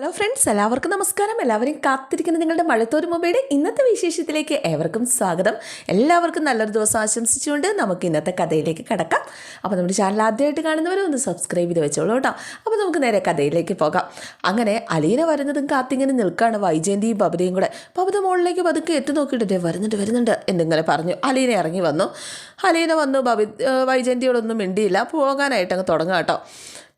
Hello friends എല്ലാവർക്കും നമസ്കാരം. എല്ലാവരും കാത്തിരിക്കുന്ന നിങ്ങളുടെ മഴത്തോരു മൊബൈയുടെ ഇന്നത്തെ വിശേഷത്തിലേക്ക് ഏവർക്കും സ്വാഗതം. എല്ലാവർക്കും നല്ലൊരു ദിവസം ആശംസിച്ചുകൊണ്ട് നമുക്ക് ഇന്നത്തെ കഥയിലേക്ക് കടക്കാം. അപ്പോൾ നമ്മുടെ ചാനൽ ആദ്യമായിട്ട് കാണുന്നവരും ഒന്ന് സബ്സ്ക്രൈബ് ചെയ്ത് വെച്ചോളൂ കേട്ടോ. അപ്പോൾ നമുക്ക് നേരെ കഥയിലേക്ക് പോകാം. അങ്ങനെ അലീന വരുന്നതും കാത്തിങ്ങനെ നിൽക്കുകയാണ് വൈജയന്തിയും ബബിതയും കൂടെ. ബബിത മുകളിലേക്ക് പതുക്കെ എത്തി നോക്കിയിട്ട് വരുന്നുണ്ട് വരുന്നുണ്ട് എന്നിങ്ങനെ പറഞ്ഞു. അലീന ഇറങ്ങി വന്നു. അലീന വന്നു. ബബി വൈജയന്തിയോടൊന്നും മിണ്ടിയില്ല. പോകാനായിട്ട് അങ്ങ് തുടങ്ങാം കേട്ടോ.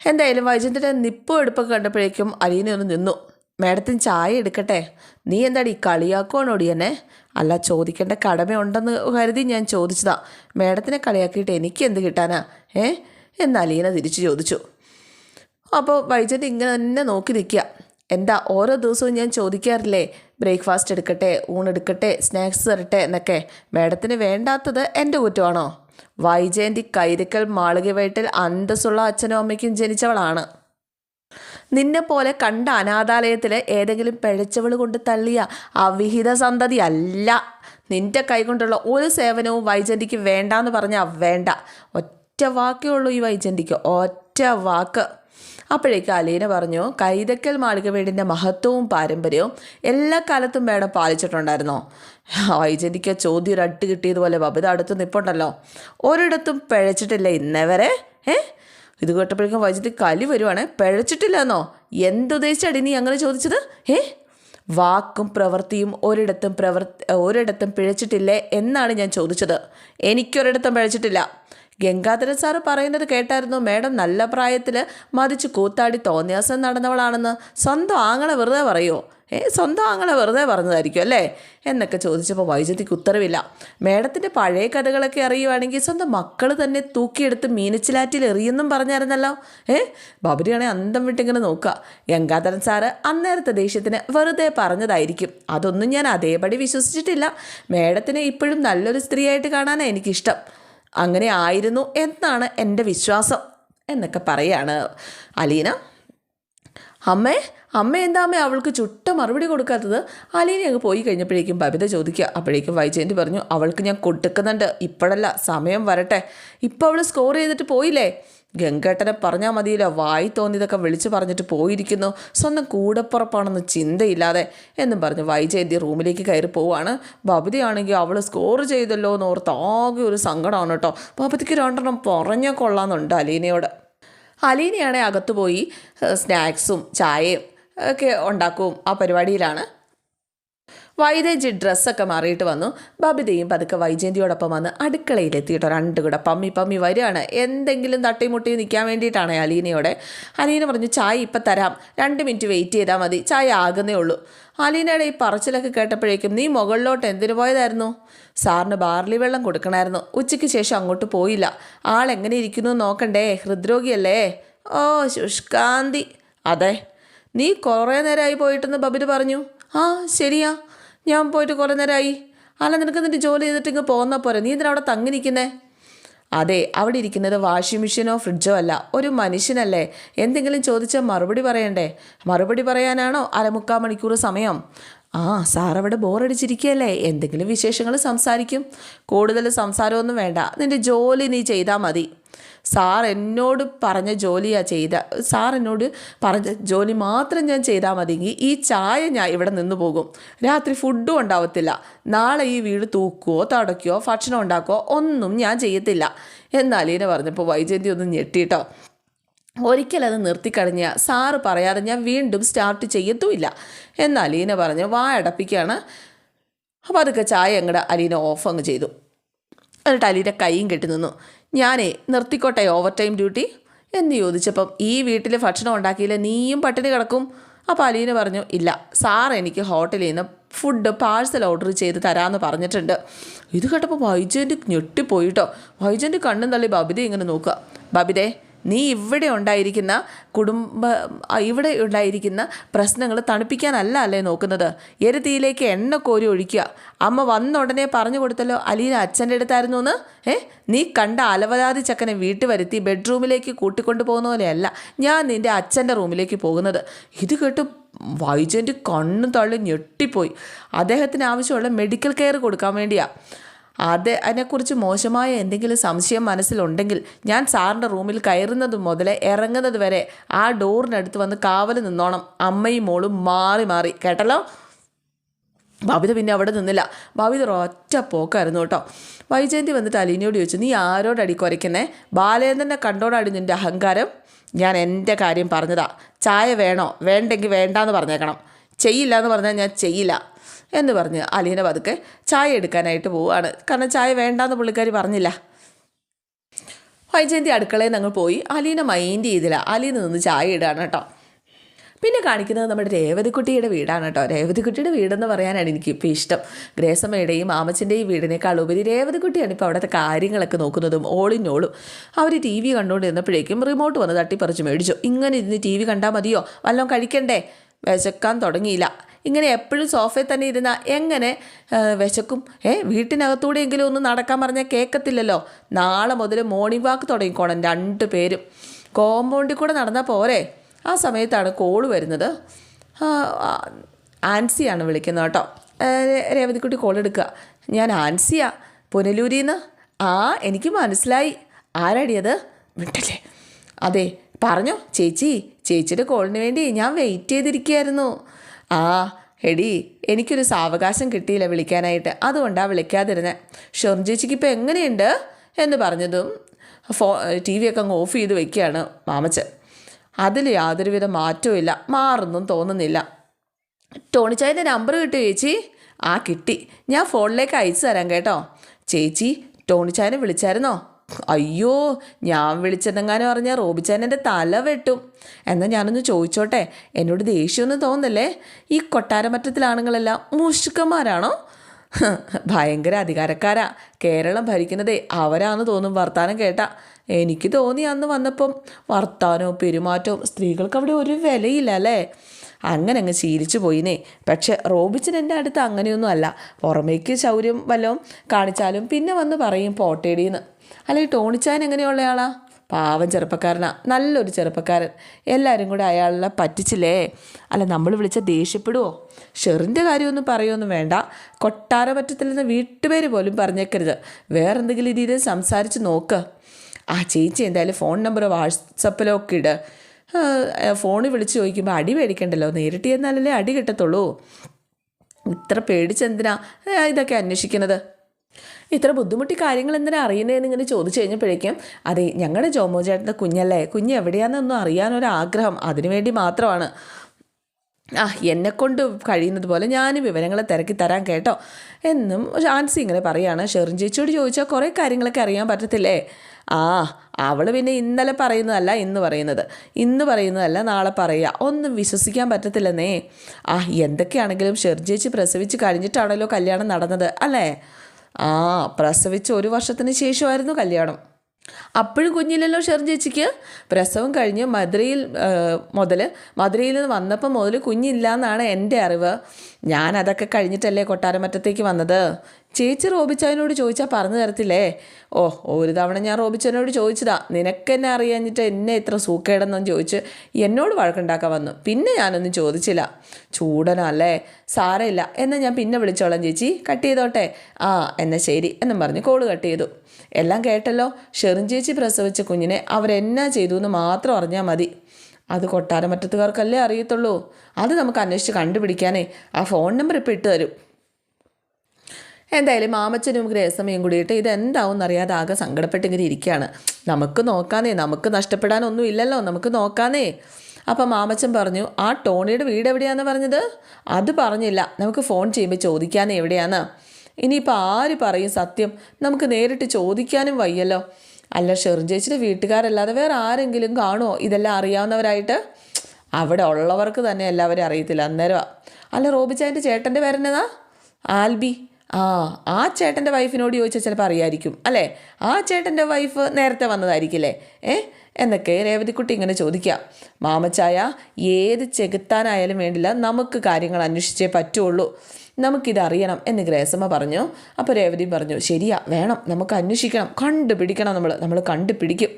എന്തായാലും വൈജന്തിന്റെ നിപ്പും എടുപ്പൊക്കെ കണ്ടപ്പോഴേക്കും അലീന ഒന്ന് നിന്നു. മാഡത്തിന് ചായ എടുക്കട്ടെ? നീ എന്താടി കളിയാക്കുവാണോടി എന്നെ? അല്ല ചോദിക്കേണ്ട കടമയുണ്ടെന്ന് കരുതി ഞാൻ ചോദിച്ചതാ. മാഡത്തിനെ കളിയാക്കിയിട്ട് എനിക്ക് എന്ത് കിട്ടാനാ? ഏ? എന്ന് അലീന തിരിച്ചു ചോദിച്ചു. അപ്പോൾ വൈജന്റ് ഇങ്ങനെ തന്നെ നോക്കി നിൽക്കുക. എന്താ ഓരോ ദിവസവും ഞാൻ ചോദിക്കാറില്ലേ? ബ്രേക്ക്ഫാസ്റ്റ് എടുക്കട്ടെ ഊണെടുക്കട്ടെ സ്നാക്സ് തരട്ടെ എന്നൊക്കെ. മാഡത്തിന് വേണ്ടാത്തത് എന്റെ കുറ്റമാണോ? വൈജയന്തി കൈരക്കൽ മാളിക വീട്ടിൽ അന്തസ്സുള്ള അച്ഛനും അമ്മയ്ക്കും ജനിച്ചവളാണ്. നിന്നെ പോലെ കണ്ട അനാഥാലയത്തിൽ ഏതെങ്കിലും പിഴച്ചവൾ കൊണ്ട് തള്ളിയ അവിഹിത സന്തതി അല്ല. നിന്റെ കൈകൊണ്ടുള്ള ഒരു സേവനവും വൈജന്തിക്ക് വേണ്ടാന്ന് പറഞ്ഞാൽ വേണ്ട. ഒറ്റ വാക്കേ ഉള്ളൂ ഈ വൈജന്തിക്ക് ഒറ്റ വാക്ക്. അപ്പോഴേക്ക് അലീന പറഞ്ഞു കൈതക്കൽ മാളിക വീടിന്റെ മഹത്വവും പാരമ്പര്യവും എല്ലാ കാലത്തും മേഡം പാലിച്ചിട്ടുണ്ടായിരുന്നോ. വൈജന്തിക്ക് ചോദ്യം ഒരു അട്ട് കിട്ടിയതുപോലെ ബബിത അടുത്ത് നിപ്പുണ്ടല്ലോ. ഒരിടത്തും പിഴച്ചിട്ടില്ല. ഇന്നവരെ ഏ? ഇത് കേട്ടപ്പോഴേക്കും വൈദ്യുതി കലി വരുവാണ്. പിഴച്ചിട്ടില്ലെന്നോ? എന്തുദ്ദേശിച്ചാടി നീ അങ്ങനെ ചോദിച്ചത്? ഏ? വാക്കും പ്രവൃത്തിയും ഒരിടത്തും പ്രവർത്തി ഒരിടത്തും പിഴച്ചിട്ടില്ലേ എന്നാണ് ഞാൻ ചോദിച്ചത്. എനിക്കൊരിടത്തും പിഴച്ചിട്ടില്ല. ഗംഗാധരൻ സാറ് പറയുന്നത് കേട്ടായിരുന്നു മേഡം നല്ല പ്രായത്തിൽ മതിച്ച് കൂത്താടി തോന്നിയാസം നടന്നവളാണെന്ന്. സ്വന്തം ആങ്ങളെ വെറുതെ പറയുമോ ഏ സ്വന്തം ആങ്ങളെ വെറുതെ പറഞ്ഞതായിരിക്കും അല്ലേ? എന്നൊക്കെ ചോദിച്ചപ്പോൾ വൈദ്യുതിക്ക് ഉത്തരവില്ല. മേഡത്തിന്റെ പഴയ കഥകളൊക്കെ അറിയുവാണെങ്കിൽ സ്വന്തം മക്കൾ തന്നെ തൂക്കിയെടുത്ത് മീനച്ചിലാറ്റിൽ എറിയെന്നും പറഞ്ഞായിരുന്നല്ലോ. ഏ ബബരിയാണെ അന്തം വിട്ടിങ്ങനെ നോക്കുക ഗംഗാധരൻ സാറ് അന്നേരത്തെ ദേഷ്യത്തിന് വെറുതെ പറഞ്ഞതായിരിക്കും. അതൊന്നും ഞാൻ അതേപടി വിശ്വസിച്ചിട്ടില്ല. മേഡത്തിനെ ഇപ്പോഴും നല്ലൊരു സ്ത്രീയായിട്ട് കാണാനാണ് എനിക്കിഷ്ടം. അങ്ങനെ ആയിരുന്നു എന്നാണ് എന്റെ വിശ്വാസം എന്നൊക്കെ പറയാണ് അലീന. അമ്മേ അമ്മ എന്താ അമ്മ അവൾക്ക് ചുട്ട മറുപടി കൊടുക്കാത്തത്? അലീന അങ്ങ് പോയി കഴിഞ്ഞപ്പോഴേക്കും ബബിത ചോദിക്കുക. അപ്പോഴേക്കും വൈജയന്തി പറഞ്ഞു അവൾക്ക് ഞാൻ കൊടുക്കുന്നുണ്ട്. ഇപ്പോഴല്ല സമയം വരട്ടെ. ഇപ്പോൾ അവൾ സ്കോർ ചെയ്തിട്ട് പോയില്ലേ? ഗംഗേട്ടനെ പറഞ്ഞാൽ മതിയല്ലോ വായി തോന്നിയതൊക്കെ വിളിച്ചു പറഞ്ഞിട്ട് പോയിരിക്കുന്നു. സ്വന്തം കൂടപ്പുറപ്പാണെന്ന് ചിന്തയില്ലാതെ എന്നും പറഞ്ഞ് വൈജയന്തി റൂമിലേക്ക് കയറി പോവാണ്. ബബിതയാണെങ്കിൽ അവൾ സ്കോർ ചെയ്തല്ലോ എന്ന് ഓർത്ത് ആകെ ഒരു സങ്കടമാണ് കേട്ടോ. ബബിതയ്ക്ക് രണ്ടെണ്ണം പറഞ്ഞാൽ കൊള്ളാമെന്നുണ്ട് അലീനയോട്. അലീനയാണെ അകത്തുപോയി സ്നാക്സും ചായയും ഒക്കെ ഉണ്ടാക്കും ആ പരിപാടിയിലാണ്. വൈദേജി ഡ്രസ്സൊക്കെ മാറിയിട്ട് വന്നു. ബബിതയും പതുക്കെ വൈജയന്തിയോടൊപ്പം വന്ന് അടുക്കളയിലെത്തിയിട്ടോ രണ്ടു കൂടെ പമ്മി പമ്മി വരികയാണ്. എന്തെങ്കിലും തട്ടിമുട്ടി നിൽക്കാൻ വേണ്ടിയിട്ടാണ് അലീനയോടെ. അലീന പറഞ്ഞു ചായ ഇപ്പം തരാം. രണ്ട് മിനിറ്റ് വെയിറ്റ് ചെയ്താൽ മതി. ചായ ആകുന്നേ ഉള്ളൂ. അലീനയുടെ ഈ പറച്ചിലൊക്കെ കേട്ടപ്പോഴേക്കും നീ മുകളിലോട്ട് എന്തിനു പോയതായിരുന്നു? സാറിന് ബാർലി വെള്ളം കൊടുക്കണമായിരുന്നു. ഉച്ചയ്ക്ക് ശേഷം അങ്ങോട്ട് പോയില്ല. ആൾ എങ്ങനെ ഇരിക്കുന്നു നോക്കണ്ടേ? ഹൃദ്രോഗിയല്ലേ? ഓ ശുഷ്കാന്തി. അതെ. നീ കുറേ നേരമായി പോയിട്ടെന്ന് ബബിന് പറഞ്ഞു? ആ ശരിയാ. ഞാൻ പോയിട്ട് കുറേ നേരമായി അല്ല നിനക്ക് നിന്റെ ജോലി ചെയ്തിട്ട് ഇങ്ങ് പോകുന്ന പോരെ. നീ ഇതിനവിടെ തങ്ങി നിൽക്കുന്നേ അതെ അവിടെ ഇരിക്കുന്നത് വാഷിംഗ് മെഷീനോ ഫ്രിഡ്ജോ അല്ല. ഒരു മനുഷ്യനല്ലേ. എന്തെങ്കിലും ചോദിച്ചാൽ മറുപടി പറയണ്ടേ? മറുപടി പറയാനാണോ അരമുക്കാൽ മണിക്കൂർ സമയം? ആ സാർ അവിടെ ബോറടിച്ചിരിക്കുകയല്ലേ എന്തെങ്കിലും വിശേഷങ്ങൾ സംസാരിക്കും. കൂടുതൽ സംസാരമൊന്നും വേണ്ട. നിന്റെ ജോലി നീ ചെയ്താൽ മതി. സാർ എന്നോട് പറഞ്ഞ ജോലിയാണ് ചെയ്ത സാർ എന്നോട് പറഞ്ഞ ജോലി മാത്രം ഞാൻ ചെയ്താൽ മതിയെങ്കിൽ ഈ ചായ ഞാൻ ഇവിടെ നിന്ന് പോകും. രാത്രി ഫുഡും ഉണ്ടാവത്തില്ല. നാളെ ഈ വീട് തൂക്കുകയോ തടയ്ക്കുകയോ ഭക്ഷണം ഉണ്ടാക്കുകയോ ഒന്നും ഞാൻ ചെയ്യത്തില്ല. എന്നലീന പറഞ്ഞപ്പോൾ വൈജയന്തി ഒന്ന് ഞെട്ടിട്ടോ. ഒരിക്കലത് നിർത്തിക്കഴിഞ്ഞ സാറ് പറയാതെ ഞാൻ വീണ്ടും സ്റ്റാർട്ട് ചെയ്യത്തുമില്ല. എന്ന് അലീന പറഞ്ഞ് വാ അടപ്പിക്കുകയാണ് അപ്പോൾ അതൊക്കെ ചായ അങ്ങടെ അലീന ഓഫ് അങ്ങ് ചെയ്തു. എന്നിട്ട് അലീന്റെ കൈയും കെട്ടി നിന്നു. ഞാനേ നിർത്തിക്കോട്ടെ ഓവർ ടൈം ഡ്യൂട്ടി എന്ന് ചോദിച്ചപ്പം ഈ വീട്ടിൽ ഭക്ഷണം ഉണ്ടാക്കിയില്ല നീയും പട്ടിണി കിടക്കും. അപ്പോൾ അലീന പറഞ്ഞു ഇല്ല സാർ എനിക്ക് ഹോട്ടലിൽ നിന്ന് ഫുഡ് പാഴ്സൽ ഓർഡർ ചെയ്ത് തരാമെന്ന് പറഞ്ഞിട്ടുണ്ട്. ഇത് കേട്ടപ്പോൾ വൈജയന്റ് ഞെട്ടിപ്പോയിട്ടോ വൈജയന്റ് കണ്ണും തള്ളി ബബിത ഇങ്ങനെ നോക്കുക. ബബിതേ നീ ഇവിടെ ഉണ്ടായിരിക്കുന്ന കുടുംബ ഇവിടെ ഉണ്ടായിരിക്കുന്ന പ്രശ്നങ്ങൾ തണുപ്പിക്കാനല്ല അല്ലേ നോക്കുന്നത്? എരുതിയിലേക്ക് എണ്ണ കോരി ഒഴിക്കുക. അമ്മ വന്ന ഉടനെ പറഞ്ഞു കൊടുത്തല്ലോ അലീന അച്ഛന്റെ അടുത്തായിരുന്നു എന്ന്? ഏ നീ കണ്ട അലവലാതി ചക്കനെ വീട്ടിൽ വരുത്തി ബെഡ്റൂമിലേക്ക് കൂട്ടിക്കൊണ്ടു പോകുന്ന പോലെയല്ല ഞാൻ നിന്റെ അച്ഛന്റെ റൂമിലേക്ക് പോകുന്നത്. ഇത് കേട്ട് വൈജന്റ് കണ്ണു തള്ളി ഞെട്ടിപ്പോയി. അദ്ദേഹത്തിന് ആവശ്യമുള്ള മെഡിക്കൽ കെയർ കൊടുക്കാൻ വേണ്ടിയാണ് അത് അതിനെക്കുറിച്ച് മോശമായ എന്തെങ്കിലും സംശയം മനസ്സിലുണ്ടെങ്കിൽ ഞാൻ സാറിന്റെ റൂമിൽ കയറുന്നത് മുതൽ ഇറങ്ങുന്നത് വരെ ആ ഡോറിനടുത്ത് വന്ന് കാവൽ നിന്നോണം. അമ്മയും മോളും മാറി മാറി. കേട്ടല്ലോ? ഭവിത പിന്നെ അവിടെ നിന്നില്ല. ഭവിത ഒറ്റ പോക്കായിരുന്നു കേട്ടോ. വൈജയന്തി വന്നിട്ട് അലീനയോട് ചോദിച്ചു നീ ആരോടടി കുരയ്ക്കുന്നേ? ബാലേന്ദ്രനെ കണ്ടോടാടി നിന്റെ അഹങ്കാരം? ഞാൻ എന്റെ കാര്യം പറഞ്ഞതാ. ചായ വേണോ? വേണ്ടെങ്കിൽ വേണ്ടാന്ന് പറഞ്ഞേക്കണം. ചെയ്യില്ല എന്ന് പറഞ്ഞാൽ ഞാൻ ചെയ്യില്ല. എന്ന് പറഞ്ഞ് അലീന പതുക്കെ ചായ എടുക്കാനായിട്ട് പോവുകയാണ്. കാരണം ചായ വേണ്ടാന്ന് പുള്ളിക്കാരി പറഞ്ഞില്ല. വൈജയന്തി അടുക്കളയിൽ അങ്ങ് പോയി. അലീന മൈൻഡ് ചെയ്തില്ല. അലീന നിന്ന് ചായ ഇടുകയാണ് കേട്ടോ. പിന്നെ കാണിക്കുന്നത് നമ്മുടെ രേവതിക്കുട്ടിയുടെ വീടാണ് കേട്ടോ. രേവതിക്കുട്ടിയുടെ വീടെന്ന് പറയാനാണ് എനിക്കിപ്പോൾ ഇഷ്ടം. ഗ്രേസമ്മയുടെയും മാമച്ചന്റെയും വീടിനേക്കാൾ ഉപരി രേവതിക്കുട്ടിയാണ് ഇപ്പോൾ അവിടുത്തെ കാര്യങ്ങളൊക്കെ നോക്കുന്നതും ഓളിനോളും അവർ ടി വി കണ്ടുകൊണ്ടിരുന്നപ്പോഴേക്കും റിമോട്ട് വന്ന് തട്ടിപ്പറിച്ച് മേടിച്ചു. ഇങ്ങനെ ഇരുന്ന് ടി വി കണ്ടാൽ മതിയോ? വല്ലതും കഴിക്കണ്ടേ? വിശക്കാൻ തുടങ്ങിയില്ല. ഇങ്ങനെ എപ്പോഴും സോഫയിൽ തന്നെ ഇരുന്ന എങ്ങനെ വിശക്കും? ഏ വീട്ടിനകത്തൂടെയെങ്കിലും ഒന്ന് നടക്കാൻ പറഞ്ഞാൽ കേൾക്കത്തില്ലല്ലോ നാളെ മുതൽ മോർണിംഗ് വാക്ക് തുടങ്ങിക്കോണം രണ്ട് പേരും. കോമ്പൗണ്ടിൽ കൂടെ നടന്നാൽ പോരെ? ആ സമയത്താണ് കോൾ വരുന്നത്. ആൻസിയാണ് വിളിക്കുന്നത് കേട്ടോ. രേവതിക്കുട്ടി കോൾ എടുക്കുക. ഞാൻ ആൻസിയാ. പുനലൂരിന്ന്? ആ എനിക്ക് മനസ്സിലായി. ആരാടിയത് വിട്ടല്ലേ അതെ പറഞ്ഞോ ചേച്ചി ചേച്ചിയുടെ കോളിന് വേണ്ടി ഞാൻ വെയിറ്റ് ചെയ്തിരിക്കുകയായിരുന്നു. ആ എടി എനിക്കൊരു സാവകാശം കിട്ടിയില്ല വിളിക്കാനായിട്ട്. അതുകൊണ്ടാണ് വിളിക്കാതിരുന്നത് ഷൊർൺ ചേച്ചിക്ക് ഇപ്പോൾ എങ്ങനെയുണ്ട്? എന്ന് പറഞ്ഞതും ഫോ ടി വി ഒക്കെ അങ്ങ് ഓഫ് ചെയ്ത് വെക്കുകയാണ് മാമച്ചൻ. അതിൽ യാതൊരുവിധ മാറ്റവും ഇല്ല. മാറുന്നും തോന്നുന്നില്ല. ടോണിച്ചായന്റെ നമ്പർ കിട്ടിയോ ചേച്ചി? ആ കിട്ടി. ഞാൻ ഫോണിലേക്ക് അയച്ചു തരാം കേട്ടോ. ചേച്ചി ടോണിച്ചായനെ വിളിച്ചായിരുന്നോ? അയ്യോ ഞാൻ വിളിച്ചെന്നെങ്ങാനും പറഞ്ഞാൽ റോബിച്ചാൻ എന്റെ തല വെട്ടും. എന്നാൽ ഞാനൊന്ന് ചോദിച്ചോട്ടെ എന്നോട് ദേഷ്യമൊന്നും തോന്നല്ലേ? ഈ കൊട്ടാരമറ്റത്തിലെ ആണുങ്ങളെല്ലാം ഭയങ്കര അധികാരക്കാരാ. കേരളം ഭരിക്കുന്നതേ അവരാന്ന് തോന്നും വർത്താനം കേട്ട. എനിക്ക് തോന്നി അന്ന് വന്നപ്പം വർത്താനവും പെരുമാറ്റവും സ്ത്രീകൾക്ക് അവിടെ ഒരു വിലയില്ല അല്ലേ അങ്ങനെ അങ്ങ് ശീലിച്ചു പോയിനേ. പക്ഷെ റോബിച്ചൻ എന്റെ അടുത്ത് അങ്ങനെയൊന്നും അല്ല. പുറമേക്ക് ശൗര്യം വല്ലതും കാണിച്ചാലും പിന്നെ വന്ന് പറയും പോട്ടേടിയെന്ന് അല്ലെ ടോണിച്ചാൻ എങ്ങനെയുള്ളയാളാ? പാവം ചെറുപ്പക്കാരനാ. നല്ലൊരു ചെറുപ്പക്കാരൻ. എല്ലാവരും കൂടെ അയാളെ പറ്റിച്ചില്ലേ? അല്ല നമ്മൾ വിളിച്ച ദേഷ്യപ്പെടുവോ? ഷെറിന്റെ കാര്യമൊന്നും പറയുമൊന്നും വേണ്ട. കൊട്ടാരമറ്റത്തിൽ നിന്ന് വീട്ടുപേര് പോലും പറഞ്ഞേക്കരുത്. വേറെന്തെങ്കിലും രീതിയിൽ സംസാരിച്ച് നോക്ക്. ആ ചേച്ചി എന്തായാലും ഫോൺ നമ്പർ വാട്സപ്പിലോ ഒക്കെ ഇട്. ഫോണിൽ വിളിച്ച് ചോദിക്കുമ്പോൾ അടി മേടിക്കണ്ടല്ലോ നേരിട്ട് ചെന്നാലല്ലേ അടി കിട്ടത്തുള്ളൂ. ഇത്ര പേടിച്ചെന്തിനാ? ഇതൊക്കെ അന്വേഷിക്കുന്നത്. ഇത്ര ബുദ്ധിമുട്ടി കാര്യങ്ങൾ എന്തിനാ അറിയുന്നതെന്ന് ഇങ്ങനെ ചോദിച്ചു കഴിഞ്ഞപ്പോഴേക്കും അതെ ഞങ്ങളുടെ ജോമോ ചേട്ടന്റെ കുഞ്ഞല്ലേ? കുഞ്ഞ് എവിടെയാണെന്നൊന്നും അറിയാനൊരാഗ്രഹം അതിനുവേണ്ടി മാത്രമാണ്. ആ എന്നെക്കൊണ്ട് കഴിയുന്നത് പോലെ ഞാൻ വിവരങ്ങൾ തിരക്കി തരാൻ കേട്ടോ. എന്നും ആൻസി ഇങ്ങനെ പറയാണ്. ഷെറിൻ ചേച്ചിയോട് ചോദിച്ചാൽ കുറേ കാര്യങ്ങളൊക്കെ അറിയാൻ പറ്റത്തില്ലേ? ആ അവൾ പിന്നെ ഇന്നലെ പറയുന്നതല്ല ഇന്ന് പറയുന്നത്. ഇന്ന് പറയുന്നതല്ല നാളെ പറയുക. ഒന്നും വിശ്വസിക്കാൻ പറ്റത്തില്ലെന്നേ. ആ എന്തൊക്കെയാണെങ്കിലും ഷെർജേച്ചി പ്രസവിച്ച് കഴിഞ്ഞിട്ടാണല്ലോ കല്യാണം നടന്നത് അല്ലേ? ആ പ്രസവിച്ച് ഒരു വർഷത്തിന് ശേഷമായിരുന്നു കല്യാണം. അപ്പോഴും കുഞ്ഞില്ലല്ലോ ഷെർജേച്ചിക്ക് പ്രസവം കഴിഞ്ഞ് മധുരയിൽ മുതൽ മധുരയിൽ നിന്ന് വന്നപ്പോൾ മുതൽ കുഞ്ഞില്ല എന്നാണ് എന്റെ അറിവ്. ഞാൻ അതൊക്കെ കഴിഞ്ഞിട്ടല്ലേ കൊട്ടാരമറ്റത്തേക്ക് വന്നത്. ചേച്ചി റോബിച്ചായനോട് ചോദിച്ചാൽ പറഞ്ഞു തരത്തില്ലേ? ഓ ഒരു തവണ ഞാൻ റോബിച്ചായനോട് ചോദിച്ചതാ. നിനക്കെന്നെ അറിയാഞ്ഞിട്ട് എന്നെ ഇത്ര സൂക്കേടെന്നും ചോദിച്ച് എന്നോട് വഴക്കുണ്ടാക്കാൻ വന്നു. പിന്നെ ഞാനൊന്നും ചോദിച്ചില്ല. ചൂടനല്ലേ? സാരമില്ല. എന്നാൽ ഞാൻ പിന്നെ വിളിച്ചോളാം ചേച്ചി. കട്ട് ചെയ്തോട്ടെ? ആ എന്നാൽ ശരി. എന്നും പറഞ്ഞ് കോൾ കട്ട് ചെയ്തു. എല്ലാം കേട്ടല്ലോ? ഷെറിൻ ചേച്ചി പ്രസവിച്ച കുഞ്ഞിനെ അവരെന്നാ ചെയ്തു എന്ന് മാത്രം അറിഞ്ഞാൽ മതി. അത് കൊട്ടാരമറ്റത്തുകാർക്കല്ലേ അറിയത്തുള്ളൂ? അത് നമുക്ക് അന്വേഷിച്ച് കണ്ടുപിടിക്കാനേ. ആ ഫോൺ നമ്പർ ഇപ്പോൾ ഇട്ട് തരും. എന്തായാലും മാമച്ചനും ഗ്രേസമ്മയും കൂടിയിട്ട് ഇതെന്താവും അറിയാതെ ആകെ സങ്കടപ്പെട്ടിങ്ങനെ ഇരിക്കുകയാണ്. നമുക്ക് നോക്കാന്നേ നമുക്ക് നഷ്ടപ്പെടാനൊന്നും ഇല്ലല്ലോ നമുക്ക് നോക്കാന്നേ. അപ്പം മാമച്ചൻ പറഞ്ഞു ആ ടോണിയുടെ വീട് എവിടെയാണെന്ന് പറഞ്ഞത്? അത് പറഞ്ഞില്ല നമുക്ക് ഫോൺ ചെയ്യുമ്പോൾ ചോദിക്കാനേ എവിടെയാണ് ഇനിയിപ്പോൾ ആര് പറയും സത്യം? നമുക്ക് നേരിട്ട് ചോദിക്കാനും വയ്യല്ലോ. അല്ല ഷെറിൻ ചേച്ചിയുടെ വീട്ടുകാരല്ലാതെ വേറെ ആരെങ്കിലും കാണുമോ ഇതെല്ലാം അറിയാവുന്നവരായിട്ട്? അവിടെ ഉള്ളവർക്ക് തന്നെ എല്ലാവരും അറിയത്തില്ല അന്നേരമാണ് അല്ല റോബിച്ചായന്റെ ചേട്ടന്റെ പേരെന്നതാ ആൽബി. ആ ആ ചേട്ടന്റെ വൈഫിനോട് ചോദിച്ചാൽ ചിലപ്പോൾ അറിയായിരിക്കും അല്ലേ? ആ ചേട്ടന്റെ വൈഫ് നേരത്തെ വന്നതായിരിക്കില്ലേ ഏ? എന്നൊക്കെ രേവതിക്കുട്ടി ഇങ്ങനെ ചോദിക്കാം മാമച്ചായ ഏത് ചെകുത്താനായാലും വേണ്ടില്ല നമുക്ക് കാര്യങ്ങൾ അന്വേഷിച്ചേ പറ്റുള്ളൂ. നമുക്കിതറിയണം എന്ന് ഗ്രേസമ്മ പറഞ്ഞു. അപ്പോൾ രേവതി പറഞ്ഞു ശരിയാ വേണം നമുക്ക് അന്വേഷിക്കണം. കണ്ടുപിടിക്കണം നമ്മൾ നമ്മൾ കണ്ടുപിടിക്കും.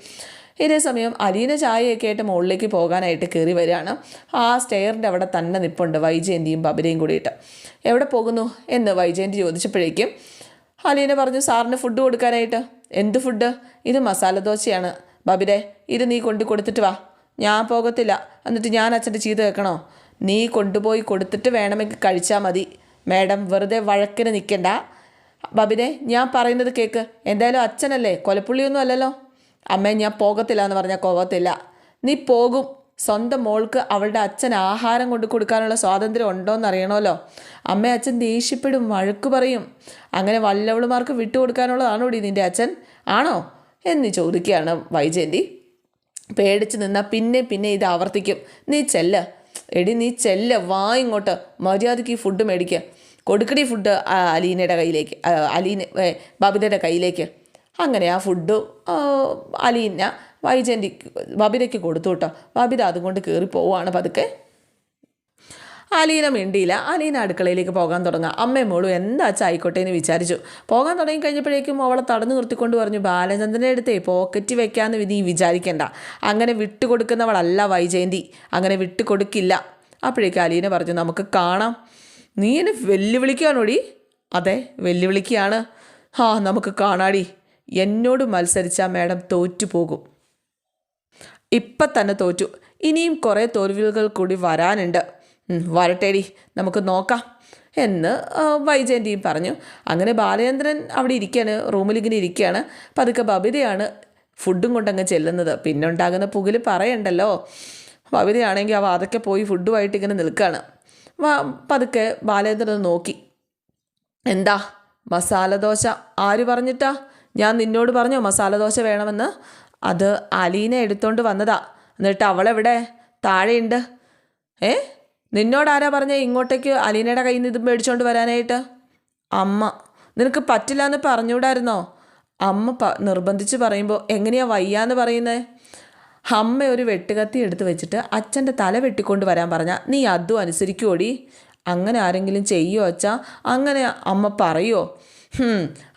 ഇതേ സമയം അലീന ചായയൊക്കെ ആയിട്ട് മുകളിലേക്ക് പോകാനായിട്ട് കയറി വരികയാണ്. ആ സ്റ്റെയറിന്റെ അവിടെ തന്നെ നിപ്പുണ്ട്. വൈജയന്തിയും ബബരയും കൂടിയിട്ട്. എവിടെ പോകുന്നു എന്ന് വൈജയന്തി ചോദിച്ചപ്പോഴേക്കും അലീന പറഞ്ഞു സാറിന് ഫുഡ് കൊടുക്കാനായിട്ട്. എന്ത് ഫുഡ് ഇത് മസാല ദോശയാണ്. ബബിരെ ഇത് നീ കൊണ്ടു കൊടുത്തിട്ട് വാ. ഞാൻ പോകത്തില്ല. എന്നിട്ട് ഞാൻ അച്ഛന്റെ ചീത്ത വെക്കണോ നീ കൊണ്ടുപോയി കൊടുത്തിട്ട് വേണമെങ്കിൽ കഴിച്ചാൽ മതി. മാഡം വെറുതെ വഴക്കിന് നിൽക്കണ്ട. ബബിനെ ഞാൻ പറയുന്നത് കേക്ക്. എന്തായാലും അച്ഛനല്ലേ? കൊലപ്പുള്ളിയൊന്നും അല്ലല്ലോ. അമ്മേ ഞാൻ പോകത്തില്ല എന്ന് പറഞ്ഞാൽ പോകത്തില്ല നീ പോകും. സ്വന്തം മോൾക്ക് അവളുടെ അച്ഛൻ ആഹാരം കൊണ്ട് കൊടുക്കാനുള്ള സ്വാതന്ത്ര്യം ഉണ്ടോയെന്ന് അറിയണമല്ലോ. അമ്മ അച്ഛൻ ദേഷ്യപ്പെടും വഴക്ക് പറയും. അങ്ങനെ വല്ലവളുമാർക്ക് വിട്ടുകൊടുക്കാനുള്ളതാണോ ഇടി നിന്റെ അച്ഛൻ? ആണോ? എന്ന് ചോദിക്കുകയാണ് വൈജയന്തി. പേടിച്ച് നിന്നാൽ പിന്നെ പിന്നെ ഇത് ആവർത്തിക്കും. നീ ചെല്ല്. എടി നീ ചെല്ല്. വാ ഇങ്ങോട്ട്. മര്യാദയ്ക്ക് ഈ ഫുഡ് മേടിക്കുക കൊടുക്കടി ഫുഡ് അലീനയുടെ കയ്യിലേക്ക് അലീന ബബിതയുടെ കയ്യിലേക്ക്. അങ്ങനെ ആ ഫുഡ് അലീന വൈജന്റെ ബബിതയ്ക്ക് കൊടുത്തു കേട്ടോ. ബബിത അതുകൊണ്ട് കയറി പോവുകയാണ് പതുക്കെ. അലീന മിണ്ടിയില്ല. അലീന അടുക്കളയിലേക്ക് പോകാൻ തുടങ്ങുക അമ്മയും മോളും എന്താ അച്ഛാ ആയിക്കോട്ടെ എന്ന് വിചാരിച്ചു. പോകാൻ തുടങ്ങി കഴിഞ്ഞപ്പോഴേക്കും അവളെ തടഞ്ഞു നിർത്തിക്കൊണ്ട് പറഞ്ഞു ബാലചന്ദ്രന്റെ അടുത്തേ പോക്കറ്റ് വെക്കാമെന്ന് വിധി വിചാരിക്കേണ്ട. അങ്ങനെ വിട്ടുകൊടുക്കുന്നവളല്ല വൈജയന്തി. അങ്ങനെ വിട്ടു കൊടുക്കില്ല അപ്പോഴേക്കും അലീന പറഞ്ഞു നമുക്ക് കാണാം. നീ എന്നെ വെല്ലുവിളിക്കുകയാണോടി അതെ വെല്ലുവിളിക്കുകയാണ്. ആ നമുക്ക് കാണാടി. എന്നോട് മത്സരിച്ചാൽ മാഡം തോറ്റു പോകും. ഇപ്പം തന്നെ തോറ്റു. ഇനിയും കുറേ തോൽവികൾ കൂടി വരാനുണ്ട്. വരട്ടേടി. നമുക്ക് നോക്കാം. എന്ന് വൈജയന്റെയും പറഞ്ഞു. അങ്ങനെ ബാലചന്ദ്രൻ അവിടെ ഇരിക്കുകയാണ് റൂമിൽ ഇങ്ങനെ ഇരിക്കുകയാണ് പതുക്കെ ബബിതയാണ് ഫുഡും കൊണ്ടങ്ങ് ചെല്ലുന്നത്. പിന്നെ ഉണ്ടാകുന്ന പുകിൽ പറയണ്ടല്ലോ. ബബിതയാണെങ്കിൽ അവ അതൊക്കെ പോയി ഫുഡുമായിട്ട് ഇങ്ങനെ നിൽക്കുകയാണ് പതുക്കെ ബാലേന്ദ്രൻ നോക്കി. എന്താ? മസാല ദോശ ആര് പറഞ്ഞിട്ടാ? ഞാൻ നിന്നോട് പറഞ്ഞു മസാല ദോശ വേണമെന്ന്. അത് അലീനെ എടുത്തോണ്ട് വന്നതാ. എന്നിട്ട് അവളെവിടെ? താഴെയുണ്ട്. ഏ? നിന്നോടാരാ പറഞ്ഞ ഇങ്ങോട്ടേക്ക് അലീനയുടെ കയ്യിൽ നിന്ന് ഇത് മേടിച്ചോണ്ട് വരാനായിട്ട്? അമ്മ. നിനക്ക് പറ്റില്ല എന്ന് പറഞ്ഞുകൂടായിരുന്നോ? അമ്മ പ നിർബന്ധിച്ച് പറയുമ്പോൾ എങ്ങനെയാ വയ്യാന്ന് പറയുന്നത് അമ്മ ഒരു വെട്ടുകത്തി എടുത്ത് വെച്ചിട്ട് അച്ഛന്റെ തല വെട്ടിക്കൊണ്ട് വരാൻ പറഞ്ഞാൽ നീ അതും അനുസരിക്കുമോടി അങ്ങനെ ആരെങ്കിലും ചെയ്യുമോ അച്ഛാ? അങ്ങനെ അമ്മ പറയുമോ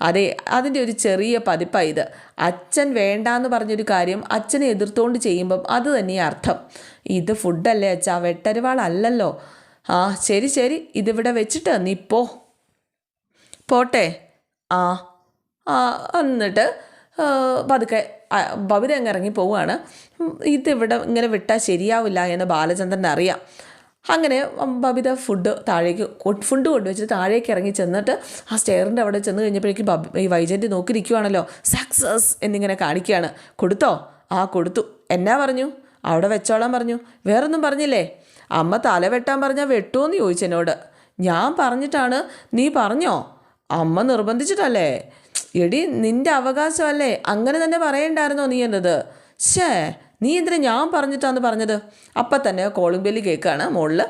അതെ അതിന്റെ ഒരു ചെറിയ പതിപ്പാണ് ഇത്. അച്ഛൻ വേണ്ടാന്ന് പറഞ്ഞൊരു കാര്യം അച്ഛനെ എതിർത്തുകൊണ്ട് ചെയ്യുമ്പം അത് തന്നെയാണ് അർത്ഥം. ഇത് ഫുഡല്ലേ അച്ഛാ വെട്ടരുവാളല്ലല്ലോ. ആ ശരി ശരി ഇതിവിടെ വെച്ചിട്ട് നീ പോ. പോട്ടെ. ആ ആ എന്നിട്ട് പതുക്കെ ബബിത അങ്ങ് ഇറങ്ങി പോവുകയാണ് ഇതിവിടെ ഇങ്ങനെ വിട്ടാൽ ശരിയാവില്ല എന്ന് ബാലചന്ദ്രൻ അറിയാം അങ്ങനെ ബബിത ഫുഡ് താഴേക്ക് ഫുഡ് കൊണ്ടുവച്ചിട്ട് താഴേക്ക് ഇറങ്ങി ചെന്നിട്ട് ആ സ്റ്റെയറിന്റെ അവിടെ ചെന്ന് കഴിഞ്ഞപ്പോഴേക്കും ഈ വൈജന്റ് നോക്കി നിൽക്കുവാണല്ലോ സക്സസ് എന്നിങ്ങനെ കാണിക്കുകയാണ്. കൊടുത്തോ? ആ കൊടുത്തു. എന്നാ പറഞ്ഞു? അവിടെ വെച്ചോളാൻ പറഞ്ഞു. വേറൊന്നും പറഞ്ഞില്ലേ? അമ്മ തല വെട്ടാൻ പറഞ്ഞാൽ വെട്ടുമെന്ന് ചോദിച്ചെന്നോട് ഞാൻ പറഞ്ഞിട്ടാണ്. നീ പറഞ്ഞോ? അമ്മ നിർബന്ധിച്ചിട്ടല്ലേ? എടി നിന്റെ അവകാശമല്ലേ? അങ്ങനെ തന്നെ പറയണ്ടായിരുന്നോ നീ എന്നത്? ഷേ നീ എന്തിനാ ഞാൻ പറഞ്ഞിട്ടാന്ന് പറഞ്ഞത്? അപ്പം തന്നെ കോളിംഗ് ബെല്ല് കേൾക്കുകയാണ് മുകളിൽ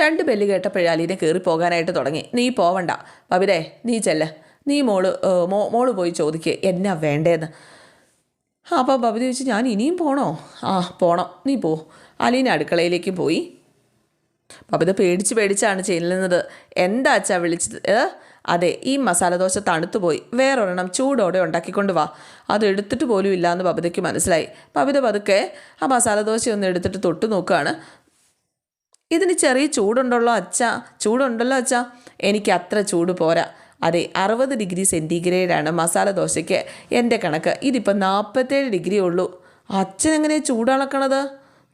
രണ്ട് ബെല്ല് കേട്ടപ്പോഴേ അലീനെ കയറി പോകാനായിട്ട് തുടങ്ങി. നീ പോവണ്ട. പവിരെ നീ ചെല്ല്. നീ മോൾ മോ മോൾ പോയി ചോദിക്കുക എന്നാ വേണ്ടേന്ന്? അപ്പോൾ ബബിത ചോദിച്ചു ഞാൻ ഇനിയും പോണോ? ആ പോണം. നീ പോ. അലീന അടുക്കളയിലേക്ക് പോയി. ബബിത പേടിച്ച് പേടിച്ചാണ് ചെല്ലുന്നത്. എന്താ അച്ഛാ വിളിച്ചത്? അതെ ഈ മസാലദോശ തണുത്തുപോയി. തണുത്തു പോയി വേറൊരെണ്ണം ചൂടോടെ ഉണ്ടാക്കിക്കൊണ്ട് വാ. അത് എടുത്തിട്ട് പോലും എന്ന് ബബിതയ്ക്ക് മനസ്സിലായി. ബബിത പതുക്കെ ആ മസാലദോശ ഒന്ന് എടുത്തിട്ട് തൊട്ട് നോക്കുകയാണ് ഇതിന് ചെറിയ ചൂടുണ്ടല്ലോ അച്ഛ. ചൂടുണ്ടല്ലോ അച്ഛ. എനിക്ക് അത്ര ചൂട് പോരാ. അതെ അറുപത് ഡിഗ്രി സെന്റിഗ്രേഡാണ് മസാല ദോശയ്ക്ക് എന്റെ കണക്ക്. ഇതിപ്പോൾ നാൽപ്പത്തേഴ് ഡിഗ്രി ഉള്ളൂ. അച്ഛൻ ചൂടളക്കണത്?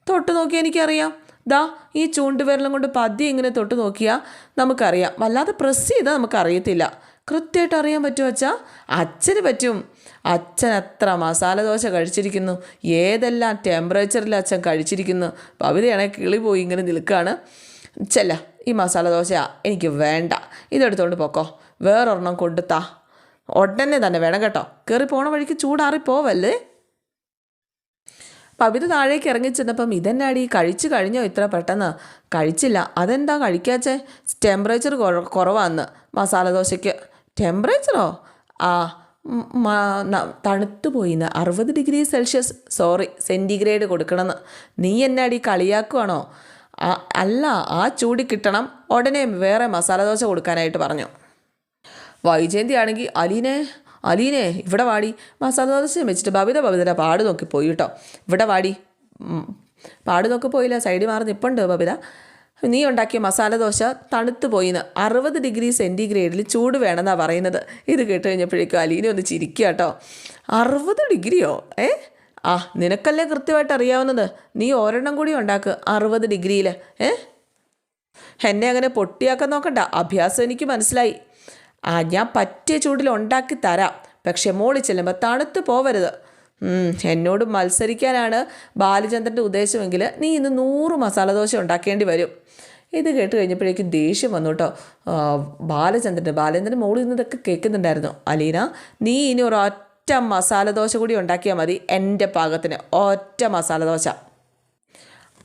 തൊട്ട് നോക്കി എനിക്കറിയാം. ദാ ഈ ചൂണ്ടുവിരലും കൊണ്ട് പദ്യം ഇങ്ങനെ തൊട്ട് നോക്കിയാൽ നമുക്കറിയാം. വല്ലാതെ പ്രസ് ചെയ്താൽ നമുക്കറിയത്തില്ല. കൃത്യമായിട്ട് അറിയാൻ പറ്റുമോ അച്ഛാ? അച്ഛന് പറ്റും. അച്ഛൻ എത്ര മസാല ദോശ കഴിച്ചിരിക്കുന്നു. ഏതെല്ലാം ടെമ്പറേച്ചറിൽ അച്ഛൻ കഴിച്ചിരിക്കുന്നു. പവിതയാണെങ്കിൽ കിളി പോയി ഇങ്ങനെ നിൽക്കുകയാണ് ചെല്ല ഈ മസാല ദോശ എനിക്ക് വേണ്ട. ഇതെടുത്തോണ്ട് പോക്കോ. വേറൊരെണ്ണം കൊണ്ടുത്താ. ഉടനെ തന്നെ വേണം കേട്ടോ. കയറി പോണ വഴിക്ക് ചൂടാറി പോവല്ലേ പവിത താഴേക്ക് ഇറങ്ങി ചെന്നപ്പം ഇതെന്നാടി? കഴിച്ചു കഴിഞ്ഞോ ഇത്ര പെട്ടെന്ന്? കഴിച്ചില്ല. അതെന്താ കഴിക്കാച്ചേ? ടെമ്പറേച്ചർ കുറവാന്ന്. മസാല ദോശയ്ക്ക്. ടെമ്പറേച്ചറോ ആ തണുത്തു പോയിന്ന്. അറുപത് ഡിഗ്രി സെൽഷ്യസ് സോറി സെന്റിഗ്രേഡ് കൊടുക്കണമെന്ന് നീ എന്നാടി കളിയാക്കുവാണോ? അല്ല ആ ചൂടി കിട്ടണം. ഉടനെ വേറെ മസാല ദോശ കൊടുക്കാനായിട്ട് പറഞ്ഞു. വൈജയന്തി ആണെങ്കിൽ അലീനെ അലീനെ ഇവിടെ വാടി. മസാല ദോശ വെച്ചിട്ട് ബബിത ബബിതര പാട് നോക്കി പോയി കേട്ടോ. ഇവിടെ വാടി. പാട് നോക്കി പോയില്ല സൈഡിൽ മാറി നിപ്പുണ്ട് ബബിത. നീ ഉണ്ടാക്കിയ മസാല ദോശ തണുത്തു പോയിന്ന്. അറുപത് ഡിഗ്രി സെന്റിഗ്രേഡിൽ ചൂട് വേണമെന്നാണ് പറയുന്നത്. ഇത് കേട്ട് കഴിഞ്ഞപ്പോഴേക്കും അലീനെ ഒന്ന് ചിരിക്കുക കേട്ടോ. അറുപത് ഡിഗ്രിയോ? ഏ? ആ നിനക്കല്ലേ കൃത്യമായിട്ട് അറിയാവുന്നത്? നീ ഒരെണ്ണം കൂടി ഉണ്ടാക്കുക അറുപത് ഡിഗ്രിയിൽ ഏ? എന്നെ അങ്ങനെ പൊട്ടിയാക്കാൻ നോക്കണ്ട. അഭ്യാസം എനിക്ക് മനസ്സിലായി. ആ ഞാൻ പറ്റിയ ചൂടിൽ ഉണ്ടാക്കി തരാം. പക്ഷെ മോളി ചെല്ലുമ്പോൾ തണുത്ത് പോവരുത്. എന്നോട് മത്സരിക്കാനാണ് ബാലചന്ദ്രന്റെ ഉദ്ദേശമെങ്കിൽ നീ ഇന്ന് നൂറ് മസാല ദോശ ഉണ്ടാക്കേണ്ടി വരും. ഇത് കേട്ട് കഴിഞ്ഞപ്പോഴേക്കും ദേഷ്യം വന്നു കേട്ടോ. ബാലചന്ദ്രന്റെ ബാലചന്ദ്രൻ മോളിൽ നിന്നതൊക്കെ കേൾക്കുന്നുണ്ടായിരുന്നു. അലീന നീ ഇനി ഒരൊറ്റ ഒറ്റ മസാല ദോശ കൂടി ഉണ്ടാക്കിയാൽ മതി. എന്റെ പാകത്തിന് ഒറ്റ മസാല ദോശ.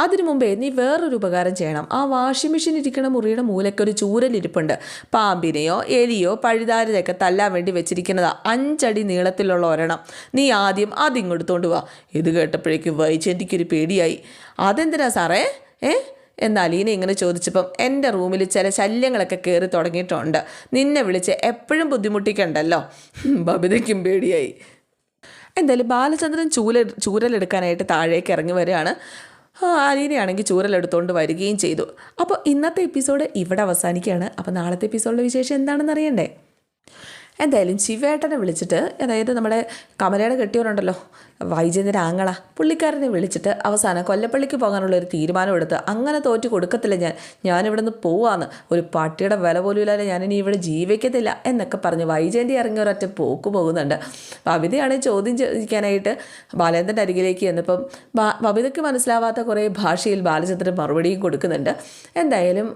അതിനു മുമ്പേ നീ വേറൊരു ഉപകാരം ചെയ്യണം. ആ വാഷിംഗ് മെഷീൻ ഇരിക്കുന്ന മുറിയുടെ മൂലക്കൊരു ചൂരലിരിപ്പുണ്ട് പാമ്പിനെയോ എലിയോ പഴുതാരതൊക്കെ തല്ലാൻ വേണ്ടി വെച്ചിരിക്കുന്നതാ അഞ്ചടി നീളത്തിലുള്ള ഒരെണ്ണം. നീ ആദ്യം അതിങ്ങെടുത്തോണ്ട് വാ. ഇത് കേട്ടപ്പോഴേക്കും വൈചന്തിക്കൊരു പേടിയായി. അതെന്തിനാ സാറേ? ഏ? എന്ന് അലീന ഇങ്ങനെ ചോദിച്ചപ്പം എന്റെ റൂമിൽ ചില ശല്യങ്ങളൊക്കെ കയറി തുടങ്ങിയിട്ടുണ്ട്. നിന്നെ വിളിച്ച് എപ്പോഴും ബുദ്ധിമുട്ടിക്കണ്ടല്ലോ. ബബിതയ്ക്കും പേടിയായി. എന്തായാലും ബാലചന്ദ്രൻ ചൂല ചൂരലെടുക്കാനായിട്ട് താഴേക്ക് ഇറങ്ങി വരികയാണ്. ആ, അലീനയാണെങ്കിൽ ചൂരലെടുത്തുകൊണ്ട് വരികയും ചെയ്തു. അപ്പോൾ ഇന്നത്തെ എപ്പിസോഡ് ഇവിടെ അവസാനിക്കുകയാണ്. അപ്പോൾ നാളത്തെ എപ്പിസോഡിലെ വിശേഷം എന്താണെന്ന് അറിയണ്ടേ? എന്തായാലും ശിവേട്ടനെ വിളിച്ചിട്ട് അതായത് നമ്മുടെ കമലയുടെ കെട്ടിയവരുണ്ടല്ലോ വൈജയന്തിന്റെ ആങ്ങള പുള്ളിക്കാരനെ വിളിച്ചിട്ട് അവസാനം കൊല്ലപ്പള്ളിക്ക് പോകാനുള്ള ഒരു തീരുമാനം എടുത്ത് അങ്ങനെ തോറ്റു കൊടുക്കത്തില്ല ഞാൻ. ഞാനിവിടെ നിന്ന് പോവാന്ന്. ഒരു പട്ടിയുടെ വില പോലും ഇല്ലാതെ ഞാനിനി ഇവിടെ ജീവിക്കത്തില്ല എന്നൊക്കെ പറഞ്ഞ് വൈജയന്തി ഇറങ്ങി ഒരൊറ്റ പോക്ക് പോകുന്നുണ്ട്. ബബിതയാണ് ചോദ്യം ചോദിക്കാനായിട്ട് ബാലേന്ദ്രന്റെ അരികിലേക്ക് ചെന്നപ്പം ബബിതയ്ക്ക് മനസ്സിലാവാത്ത കുറേ ഭാഷയിൽ ബാലചന്ദ്രൻ മറുപടിയും കൊടുക്കുന്നുണ്ട്. എന്തായാലും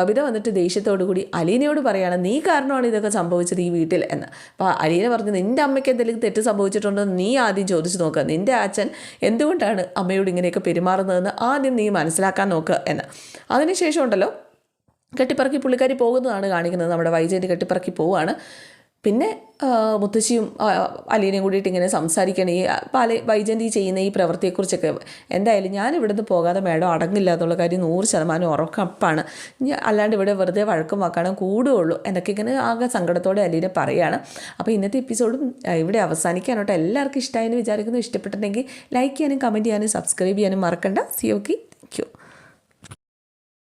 ബബിത വന്നിട്ട് ദേഷ്യത്തോടു കൂടി അലീനയോട് പറയുകയാണ് നീ കാരണമാണ് ഇതൊക്കെ സംഭവിച്ചത് ഈ വീട്ടിൽ? എന്ന് അപ്പോൾ അലീന പറഞ്ഞു നിന്റെ അമ്മയ്ക്ക് എന്തെങ്കിലും തെറ്റ് സംഭവിച്ചിട്ടുണ്ടോ? നീ ആദ്യം ചോദിച്ചു നോക്കുക നിന്റെ അച്ഛൻ എന്തുകൊണ്ടാണ് അമ്മയോട് ഇങ്ങനെയൊക്കെ പെരുമാറുന്നതെന്ന് ആദ്യം നീ മനസ്സിലാക്കാൻ നോക്കുക എന്ന് അതിനുശേഷം ഉണ്ടല്ലോ കെട്ടിപ്പറക്കി പുള്ളിക്കാരി പോകുന്നതാണ് കാണിക്കുന്നത്. നമ്മുടെ വൈജയന്റെ കെട്ടിപ്പറക്കി പോവുകയാണ്. പിന്നെ മുത്തശ്ശിയും അലീനയും കൂടിയിട്ട് ഇങ്ങനെ സംസാരിക്കണം ഈ പല വൈജന്തി ചെയ്യുന്ന ഈ പ്രവൃത്തിയെക്കുറിച്ചൊക്കെ എന്തായാലും ഞാൻ ഇവിടുന്ന് പോകാതെ മേഡം അടങ്ങില്ല എന്നുള്ള കാര്യം നൂറ് ശതമാനം ഉറക്കപ്പാണ് അല്ലാണ്ട് ഇവിടെ വെറുതെ വഴക്കും വാക്കാനും കൂടുകയുള്ളൂ എന്നൊക്കെ ഇങ്ങനെ ആകെ സങ്കടത്തോടെ അലീന പറയുകയാണ് അപ്പോൾ ഇന്നത്തെ എപ്പിസോഡും ഇവിടെ അവസാനിക്കാനോട്ട്. എല്ലാവർക്കും ഇഷ്ടമായെന്ന് വിചാരിക്കുന്നു. ഇഷ്ടപ്പെട്ടിട്ടുണ്ടെങ്കിൽ ലൈക്ക് ചെയ്യാനും കമന്റ് ചെയ്യാനും സബ്സ്ക്രൈബ് ചെയ്യാനും മറക്കണ്ട. C okay thank you